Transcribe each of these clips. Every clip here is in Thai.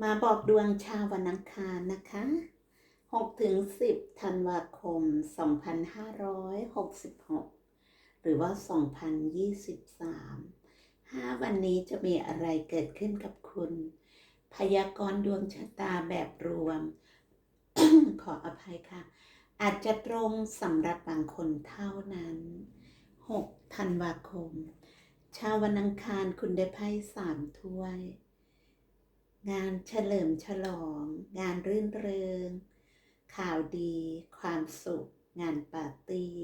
มาบอกดวงชาววันอังคารนะคะ6ถึง10ธันวาคม 2566 หรือว่า 2023 5 วันนี้จะมีอะไรเกิดขึ้นกับคุณ พยากรณ์ดวงชะตาแบบรวม ขออภัยค่ะ อาจจะตรงสำหรับบางคนเท่านั้น 6 ธันวาคม ชาววันอังคารคุณได้ไพ่สามถ้วย งานเฉลิมฉลอง งานรื่นเริง ข่าวดี ความสุข งานปาร์ตี้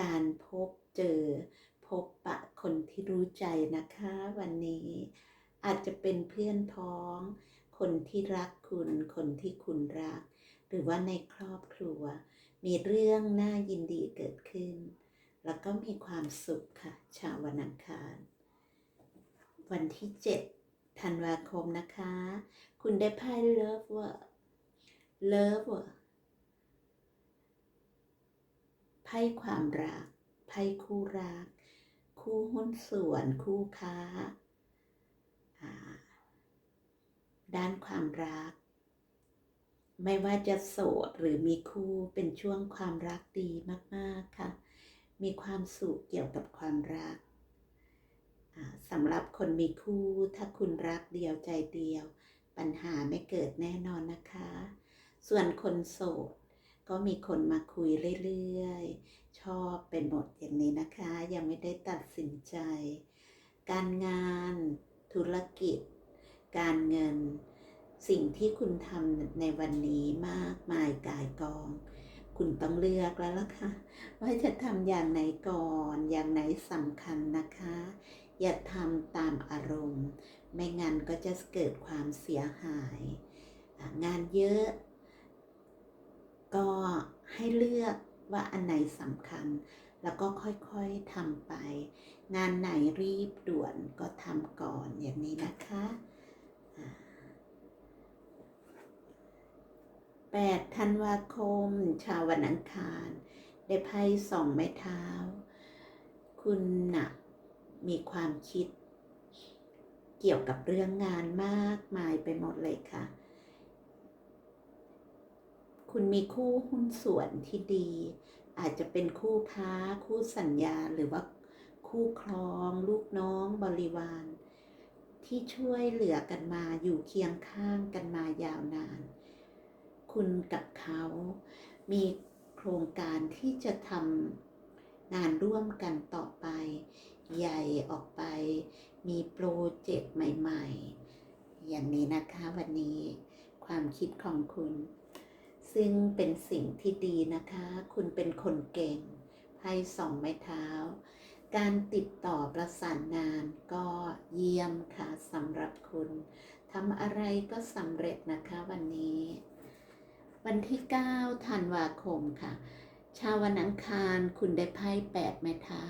การพบเจอ พบปะคนที่รู้ใจนะคะ วันนี้อาจจะเป็นเพื่อนพ้อง คนที่รักคุณ คนที่คุณรัก หรือว่าในครอบครัว มีเรื่องน่ายินดีเกิดขึ้น แล้วก็มีความสุขค่ะ ชาววันอังคาร วันที่ 7 ธันวาคมนะคะ คุณได้ไพ่เลิฟเวอร์เลิฟเวอร์ไพ่ความรัก ไพ่คู่รัก คู่หุ้นส่วน คู่ค้า ด้านความรัก ไม่ว่าจะโสดหรือมีคู่เป็นช่วงความรักดีมาก ๆ ค่ะ มีความสุขเกี่ยวกับความรัก สำหรับคนมีคู่ ถ้าคุณรักเดียวใจเดียว ปัญหาไม่เกิดแน่นอนนะคะ ส่วนคนโสด ก็มีคนมาคุยเรื่อยๆ ชอบเป็นหมดอย่างนี้นะคะ ยังไม่ได้ตัดสินใจ การงาน ธุรกิจ การเงิน สิ่งที่คุณทำในวันนี้มากมายกายกอง คุณต้องเลือกแล้วล่ะค่ะ ว่าจะทำอย่างไหนก่อน อย่างไหนสำคัญนะคะ อย่าทำตามอารมณ์ ไม่งั้นก็จะเกิดความเสียหาย งานเยอะ ก็ให้เลือกว่าอันไหนสำคัญ แล้วก็ค่อยๆทำไป งานไหนรีบด่วนก็ทำก่อนอย่างนี้นะคะ8ธันวาคม ชาววันอังคาร ได้ไพ่สองไม้เท้า คุณหนะ มีความคิด เกี่ยวกับเรื่องงานมากมายไปหมดเลยค่ะ คุณมีคู่หุ้นส่วนที่ดี อาจจะเป็นคู่ค้า คู่สัญญาหรือว่าคู่ครอง ลูกน้องบริวาร ที่ช่วยเหลือกันมาอยู่เคียงข้างกันมายาวนาน คุณกับเขามีโครงการที่จะทำงานร่วมกันต่อไป ใหญ่ออกไป มีโปรเจกต์ใหม่ ๆ อย่างนี้นะคะวันนี้ความคิดของคุณ ซึ่งเป็นสิ่งที่ดีนะคะ คุณเป็นคนเก่งไพ่สองไม้เท้า การติดต่อประสานงานก็เยี่ยมค่ะสำหรับคุณทำอะไรก็สำเร็จนะคะวันนี้ วันที่ 9 ธันวาคมค่ะ ชาววันอังคารคุณได้ไพ่แปดไม้เท้า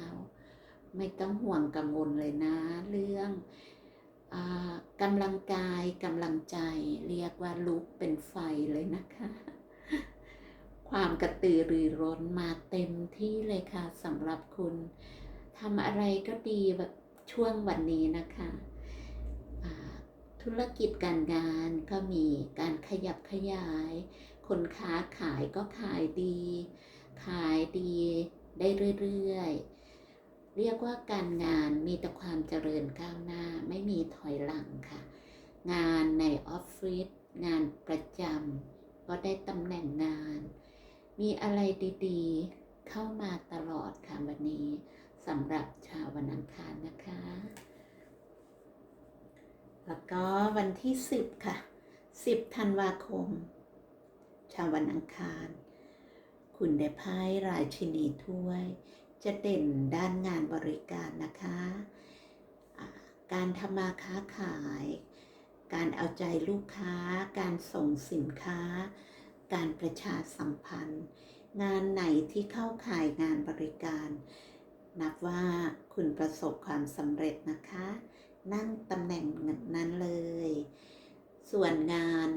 ไม่ต้องห่วงกังวลเลยนะ เรื่องอากำลังกายกำลังใจเรียกว่าลุกเป็นไฟเลยนะคะ ความกระตือรือร้นมาเต็มที่เลยค่ะสำหรับคุณทำอะไรก็ดีแบบช่วงวันนี้นะคะธุรกิจการงานก็มีการขยับขยาย คนค้าขายก็ขายดี ขายดีได้เรื่อยๆ เรียกว่าการงานมีแต่ความเจริญก้าวหน้าไม่มีถอยหลังค่ะ งานในออฟฟิศงานประจำก็ได้ตำแหน่งงาน มีอะไรดีๆ เข้ามาตลอดค่ะวันนี้สำหรับชาววันอังคารนะคะ แล้วก็วันที่ 10 ค่ะ 10ธันวาคม ชาววันอังคาร คุณได้ไพ่ราชินีถ้วย จะเด่นด้านงานบริการนะคะ การทำมาค้าขาย การเอาใจลูกค้า การส่งสินค้า การประชาสัมพันธ์ งานไหนที่เข้าข่ายงานบริการ นับว่าคุณประสบความสำเร็จนะคะ นั่งตำแหน่งนั้นเลย ส่วนงาน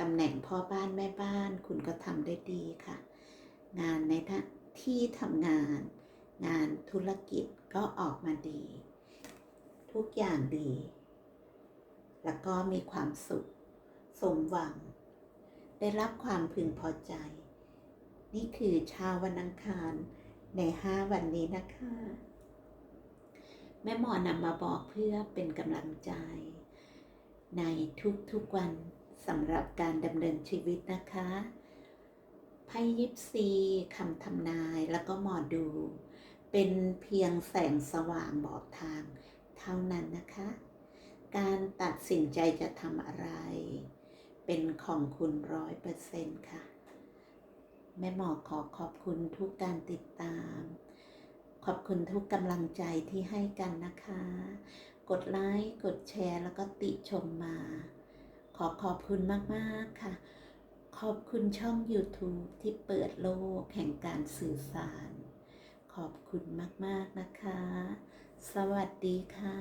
ตำแหน่งพ่อบ้านแม่บ้านคุณก็ทำได้ดีค่ะ งานในที่ทำงาน งานธุรกิจก็ออกมาดี ทุกอย่างดี แล้วก็มีความสุข สมหวัง ได้รับความพึงพอใจ นี่คือช้าวันอังคารในห้าวันนี้นะคะ แม่หมอนำมาบอกเพื่อเป็นกำลังใจ ในทุกๆวันสำหรับการดำเนินชีวิตนะคะ ไพ่ยิปซีคำทำนายแล้วก็หมอดู เป็นเพียงแสงสว่างบอกทาง เท่านั้นนะคะ การตัดสินใจจะทำอะไร เป็นของคุณร้อยเปอร์เซ็นต์ค่ะ แม่หมอขอขอบคุณทุกการติดตาม ขอบคุณทุกกำลังใจที่ให้กันนะคะ กดไลค์ กดแชร์ แล้วก็ติชมมา ขอขอบคุณมาก ๆ ค่ะ ขอบคุณช่อง YouTube ที่เปิดโลกแห่งการสื่อสาร ขอบคุณมาก ๆ นะคะ สวัสดีค่ะ